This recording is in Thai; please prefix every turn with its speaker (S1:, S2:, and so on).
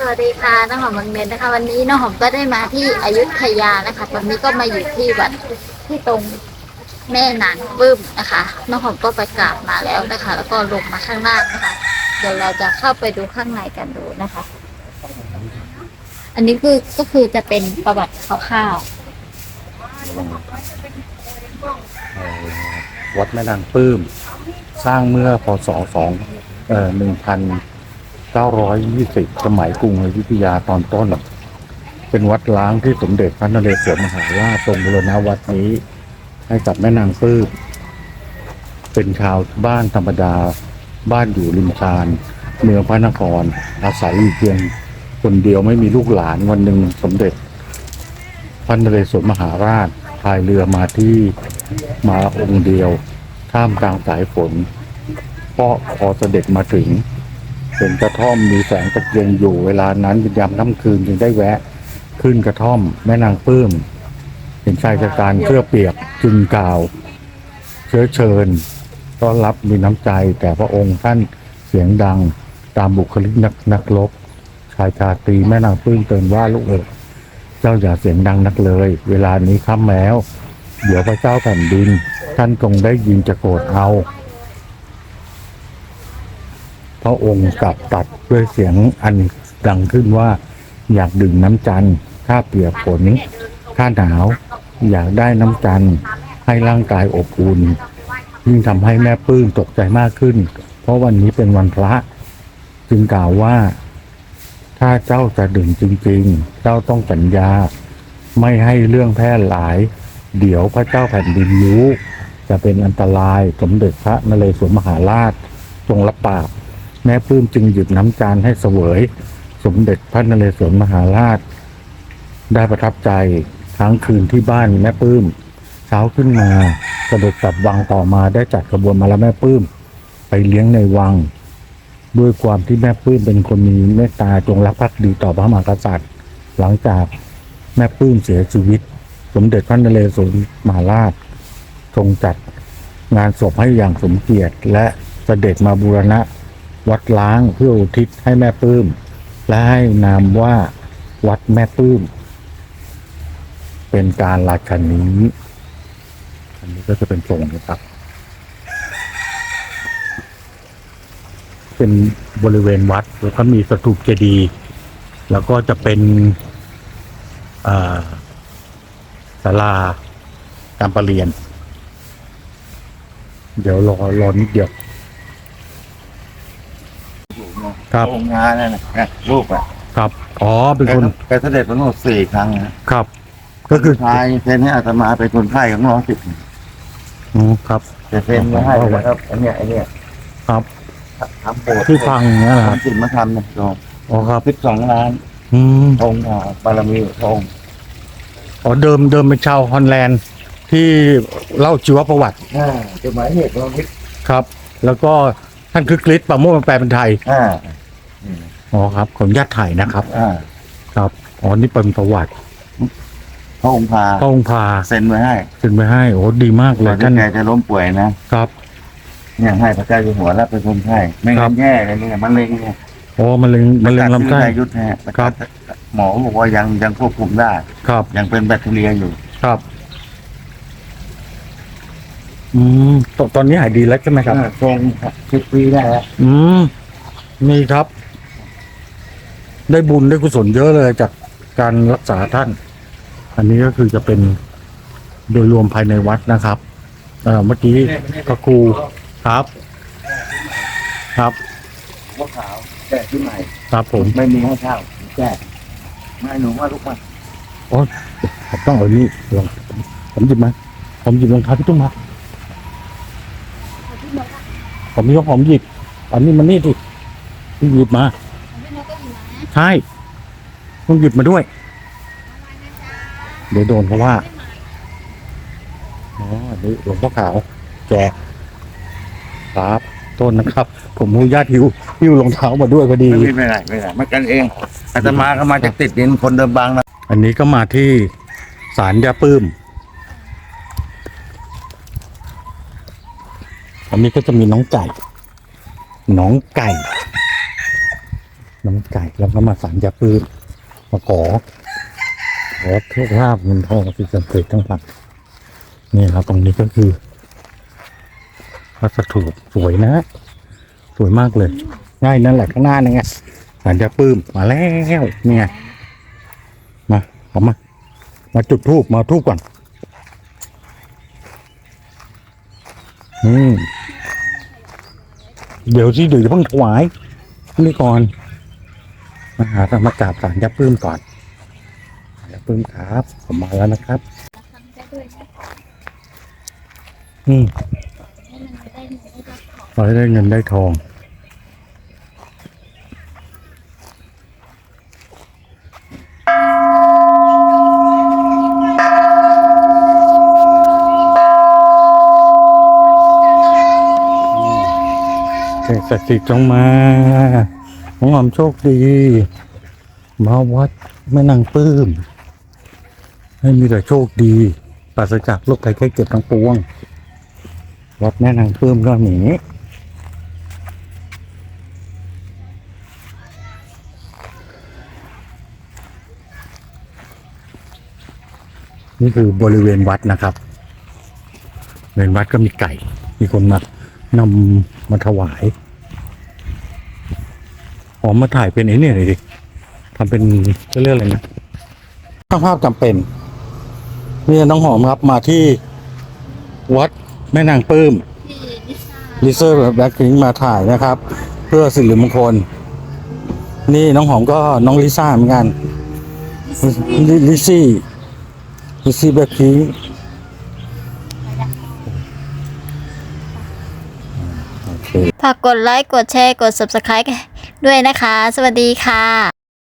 S1: สวัสดีค่ะน้องหอมบางเมนนะคะ วันนี้น้องหอมก็ได้มาที่อยุธยานะคะ ตอนนี้ก็มาอยู่ที่วัดที่ตรงแม่นางบึ้มนะคะน้องหอมก็ไปกราบมาแล้วนะคะ แล้วก็ลงมาข้างล่างนะคะ เดี๋ยวเราจะเข้าไปดูข้างในกันดูนะคะ อันนี้คือก็คือจะเป็นประวัติคร่าวๆ
S2: วัดแม่นางปื้ม สร้างเมื่อพศสองเอ่ อหนึ่งพันเก้าร้อยยี่สิบสมัยกรุงอยุธยาตอนต้น เป็นวัดล้างที่สมเด็จพระนเรศวรมหาราชทรงบูรณะวัดนี้ ให้กับแม่นางปื้มเป็นชาวบ้านธรรมดา บ้านอยู่ริมชานเมืองพระนคร อาศัยอยู่เพียงคนเดียวไม่มีลูกหลานวันหนึ่งสมเด็จพระนเรศวรมหาราชพายเรือมาที่มาองค์เดียวท่ามกลางสายฝนก็พอเสด็จมาถึง เป็นกระท่อมมีแสงตะเกียงอยู่เวลานั้นเป็นยามค่ำคืนจึงได้แวะ ขึ้นกระท่อมแม่นางปลื้มเห็นชายชะการเครือเปียกจึงกล่าว เชื้อเชิญต้อนรับมีน้ำใจ แต่พระองค์ท่านเสียงดังตามบุคลิกนักนักรบชายชาตรีแม่นางปลื้มเตือนว่าลูกเอ๋ยเจ้าอย่าเสียงดังนักเลย เวลานี้ค่ำแล้ว เดี๋ยวพระเจ้าแผ่นดิน ท่านคงได้ยินจะโกรธเอา พระองค์กลับตัดด้วยเสียงอันดังขึ้นว่า อยากดื่มน้ำจันทร์ข้าเปียกฝนข้าหนาว อยากได้น้ำจันทร์ให้ร่างกายอบอุ่นยิ่งทำให้แม่ปื้มตกใจมากขึ้น เพราะวันนี้เป็นวันพระ จึงกล่าวว่า ถ้าเจ้าจะดื่มจริง ๆ เจ้าต้องสัญญา ไม่ให้เรื่องแพร่หลาย เดี๋ยวพระเจ้าแผ่นดินรู้ จะเป็นอันตรายสมเด็จพระนเรศวรมหาราชทรงรับปาก แม่ปลื้มจึงหยิบน้ำจานให้เสวย สมเด็จพระนเรศวรมหาราช ได้ประทับใจทั้งคืนที่บ้านแม่ปลื้มเช้าขึ้นมาเสด็จกลับวังต่อมาได้จัดกระบวนมาแล้วแม่ปลื้มไปเลี้ยงในวัง ด้วยความที่แม่ปลื้มเป็นคนมีเมตตาจงรักภักดีต่อพระมหากษัตริย์ หลังจากแม่ปลื้มเสียชีวิต สมเด็จพระนเรศวรมหาราชทรงจัดงานศพให้อย่างสมเกียรติและเสด็จมาบูรณะ วัดล้างเพื่ออุทิศให้แม่ปื้ม และให้นามว่าวัดแม่ปื้ม เป็นการลาชันนี้ อันนี้ก็จะเป็นทรงนะครับ เป็นบริเวณวัดแล้วก็มีสถูปเจดีย์แล้วก็จะเป็นศาลาการประเรียน เดี๋ยวรอรอนิดเดียว ครับ
S3: โรงงานนั่นนะรูปอะ
S2: ครับ อ๋อ เป็นคน
S3: แกเสด็จมาทั้งหมดสี่ครั้งนะครับ
S2: ก็คือ
S3: ชายเซ็นให้อาตมาเป็นคนไข้ของน้องสิทธิ์
S2: อืมครับ
S3: จะเซ็นไว้ให้นะครับอันเนี้ยอันเนี้ย
S2: ครับ
S3: ทำโบสถ์
S2: ที่ฟังเนี่ยนะค
S3: ทำ
S2: รับ
S3: สินมาทำนะโยม
S2: อ๋อครับ
S3: สิบสองล้าน
S2: อืม
S3: องค์อะบารมีองค์
S2: อ๋อ เดิม เดิมเป็นชาวฮอลแลนด์ ที่เล่าชีวประวัติ
S3: อ่าจะหมายเหตุเราคิด
S2: ครับ แล้วก็ท่านคือกริสปราโมทมาแปลเป็นไทย
S3: อ่า
S2: อ๋อครับขออนุญาตถ่ายนะครับ
S3: อ่า
S2: ครับอ๋อนี่เป็นประวัติ
S3: พระองค์พา
S2: พระองค์พา
S3: เซ็นไว้ให้
S2: ขึ้นไปให้โอ้ดีมากเล
S3: ก่อยน
S2: ท่าน
S3: ที่แกจะล้มป่วยนะครับ เนี่ยให้พระเจ้าอยู่หัวรับเป็นคนไข้ไม่
S2: ครั
S3: งั้
S2: บ
S3: นแย่เลยเนี่ยมันเร็งเนี่ย
S2: โอ้มะเร็งมะเร็งลำไส้
S3: ตัดสินใจยุทธแฮะ
S2: ครับ
S3: หมอบอกว่ายังยังควบคุมได้
S2: ครับ
S3: ยังเป็นแบคทีเรียอยู่
S2: ครับ อืมตตอนนี้หายดีแล้วใช่ไหมครับ
S3: ทรงสิบปีได้แล้ว
S2: อืมนี่ครับ ได้บุญได้กุศลเยอะเลยจากการรักษาท่าน อันนี้ก็คือจะเป็นโดยรวมภายในวัดนะครับเอ่อเมื่อกี้พระครูครับ ครับ
S3: หัวขาวแก้ที่ใหม่
S2: ครับผม
S3: ไม่มีให้เช่าแก้ไม่หนูว่าลูกมา
S2: โอ้ผมต้องเอานี่ลองผมหยิบมาผมหยิบรองเท้าพี่ตุ้มมาผมยกผมหยิบอันนี้มันนี่ดิพี่หยิบมา ใช่ต้องหยิบมาด้วย เดี๋ยวโดนเขาว่าอ๋ออันนี่หลวงพ่อขาว แจกครับต้นนะครับ ผมมูญาติหิวหิวรองเท้ามาด้วยพอดี
S3: ไม่ไม่ได้ไม่ได้มากันเองอาตมาก็มาจากติดดินคนเดิมบางนะ
S2: อันนี้ก็มาที่ศาลยาปื้มอันนี้ก็จะมีน้องไก่ น้องไก่ น้ำไก่แล้วก็มาสารยาปืนมาขอขอโชคลาภเงินทองสิ่งศักดิ์สิทธิ์ทั้งหลายนี่ครับตรงนี้ก็คือวัสดุสวยนะ สวยมากเลยง่ายนั่นแหละข้างหน้านี่ไงสารยาปื้มมาแล้วเนี่ยมาออกมา มาจุดทูบมาทูบก่อนอืมเดี๋ยวสิเดี๋ยวเพิ่งถวายนี่ก่อน มาหาธรรมกราบสารยับปื้มก่อนยับปื้มครับ ผมมาแล้วนะครับอืมขอให้ได้เงินได้ทองสิ่งศักดิ์สิทธิ์จงมา น้องหอมโชคดี มาวัดแม่นางปลื้ม ให้มีแต่โชคดี ปราศจากโรคภัยไข้เจ็บทั้งปวง วัดแม่นางปลื้มก็หนีนี่คือบริเวณวัดนะครับบริเวณวัดก็มีไก่ มีคนมานำมาถวาย หอมมาถ่ายเป็นไอ้เนี่ยเลยดิทำเป็นจะเรียกอะไรนะภาพภาพจำเป็นนี่น้องหอมครับมาที่วัดแม่นางปลื้มลิเซอร์แบล็คพิงมาถ่ายนะครับ เพื่อสิริมงคล นี่น้องหอมก็น้องลิซ่าเหมือนกันลิลิซี่ลิซี่แบล็คพิง
S1: ฝากกดไลค์ กดแชร์ กด subscribe ด้วยนะคะ สวัสดีค่ะ